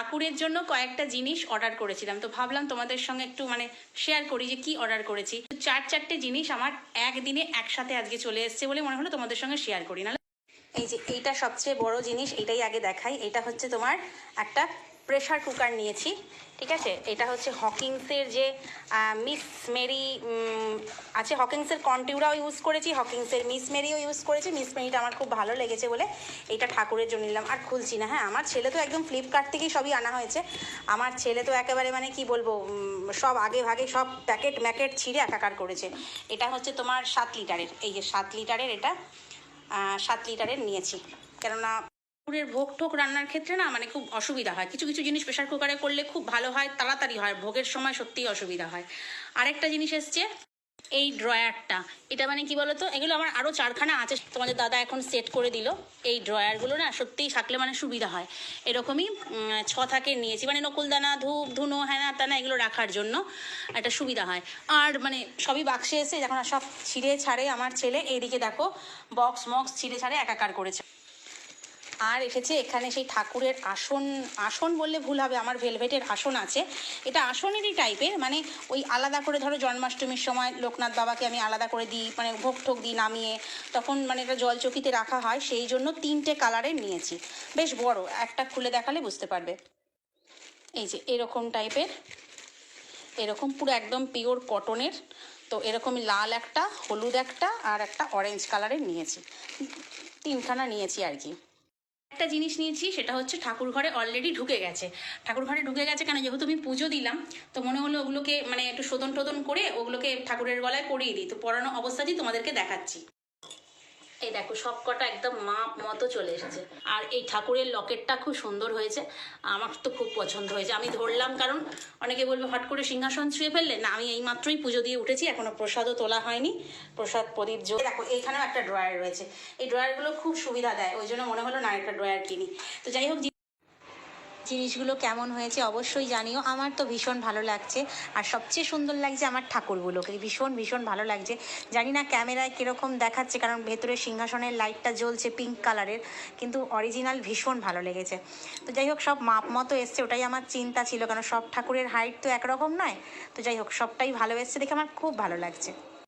ঠাকুরের জন্য কয়েকটা জিনিস অর্ডার করেছিলাম। তো ভাবলাম তোমাদের সঙ্গে একটু মানে শেয়ার করি যে কি অর্ডার করেছি। চার চারটে জিনিস আমার একদিনে একসাথে আজকে চলে এসছে বলে মনে হলো তোমাদের সঙ্গে শেয়ার করি। না এই যে এইটা সবচেয়ে বড় জিনিস এটাই আগে দেখাই। এটা হচ্ছে তোমার একটা প্রেশার কুকার নিয়েছি, ঠিক আছে? এটা হচ্ছে হকিংসের যে মিস মেরি আছে হকিংসের কন্টিউরাও ইউজ করেছি হকিংসের মিস মেরিও ইউজ করেছি। মিস মেরিটা আমার খুব ভালো লেগেছে বলে এইটা ঠাকুরের জন্য নিলাম। আর খুলছি না হ্যাঁ আমার ছেলে তো একদম ফ্লিপকার্ট থেকেই সবই আনা হয়েছে। আমার ছেলে তো একেবারে মানে কি বলব সব আগে ভাগে সব প্যাকেট ম্যাকেট ছিঁড়ে একাকার করেছে। এটা হচ্ছে তোমার সাত লিটারের এই যে সাত লিটারের এটা সাত লিটারের নিয়েছি। কেননা ঠাকুরের ভোগ টোক রান্নার ক্ষেত্রে না মানে খুব অসুবিধা হয়। কিছু কিছু জিনিস প্রেশার কুকারে করলে খুব ভালো হয়, তাড়াতাড়ি হয়, ভোগের সময় সত্যিই অসুবিধা হয়। আরেকটা জিনিস এসছে, এই ড্রয়ারটা। এটা মানে কি বলতো? এগুলো আমার আরও চারখানা আছে, তোমাদের দাদা এখন সেট করে দিল। এই ড্রয়ারগুলো না সত্যিই থাকলে মানে সুবিধা হয়। এরকমই ছ থাকে নিয়েছি। মানে নকুলদানা, ধূপ, ধুনো হ্যানা তানা এগুলো রাখার জন্য একটা সুবিধা হয়। আর মানে সবই বাক্সে এসে যখন সব ছিঁড়ে ছাড়ে আমার ছেলে এইদিকে দেখো বক্স মক্স ছিঁড়ে ছাড়ে একাকার করেছে। আর এসেছে এখানে সেই ঠাকুরের আসন আসন বললে ভুল হবে, আমার ভেলভেটের আসন আছে। এটা আসনেরই টাইপের মানে ওই আলাদা করে ধরো জন্মাষ্টমীর সময় লোকনাথ বাবাকে আমি আলাদা করে দিই মানে ভোগ ঠোক দিই নামিয়ে, তখন মানে এটা জলচকিতে রাখা হয়, সেই জন্য তিনটে কালারের নিয়েছি। বেশ বড়, একটা খুলে দেখালে বুঝতে পারবে। এই যে এরকম টাইপের, এরকম পুরো একদম পিওর কটনের, তো এরকমই লাল একটা, হলুদ একটা, আর একটা অরেঞ্জ কালারের নিয়েছি। তিনখানা নিয়েছি আর কি। একটা জিনিস নিয়েছি, সেটা হচ্ছে ঠাকুর ঘরে অলরেডি ঢুকে গেছে। ঠাকুর ঘরে ঢুকে গেছে কেন? যেহেতু আমি পুজো দিলাম, তো মনে হলো ওগুলোকে মানে একটু শোধন টোধন করে ওগুলোকে ঠাকুরের গলায় পরিয়ে দিই। তো পরানো অবস্থাতেই তোমাদেরকে দেখাচ্ছি। এই দেখো সব কটা একদম মাপ মতো চলে এসেছে। আর এই ঠাকুরের লকেটটা খুব সুন্দর হয়েছে। আমার তো খুব পছন্দ হয়েছে। আমি ধরলাম কারণ অনেকে বলবে হট করে সিংহাসন ছুঁয়ে ফেললে? না, আমি এই মাত্রই পুজো দিয়ে উঠেছি, এখনও প্রসাদও তোলা হয়নি। প্রসাদ, প্রদীপ জো দেখো এইখানেও একটা ড্রয়ার রয়েছে। এই ড্রয়ারগুলো খুব সুবিধা দেয়, ওই জন্য মনে হলো না একটা ড্রয়ার কিনি। তো যাই হোক জিনিসগুলো কেমন হয়েছে অবশ্যই জানিও। আমার তো ভীষণ ভালো লাগছে। আর সবচেয়ে সুন্দর লাগছে আমার ঠাকুরগুলোকে। ভীষণ ভীষণ ভালো লাগছে। জানি না ক্যামেরায় কীরকম দেখাচ্ছে, কারণ ভেতরে সিংহাসনের লাইটটা জ্বলছে পিঙ্ক কালারের, কিন্তু অরিজিনাল ভীষণ ভালো লেগেছে। তো যাই হোক, সব মাপ মতো এসছে, ওটাই আমার চিন্তা ছিল, কারণ সব ঠাকুরের হাইট তো একরকম নয়। তো যাই হোক, সবটাই ভালো এসছে দেখে আমার খুব ভালো লাগছে।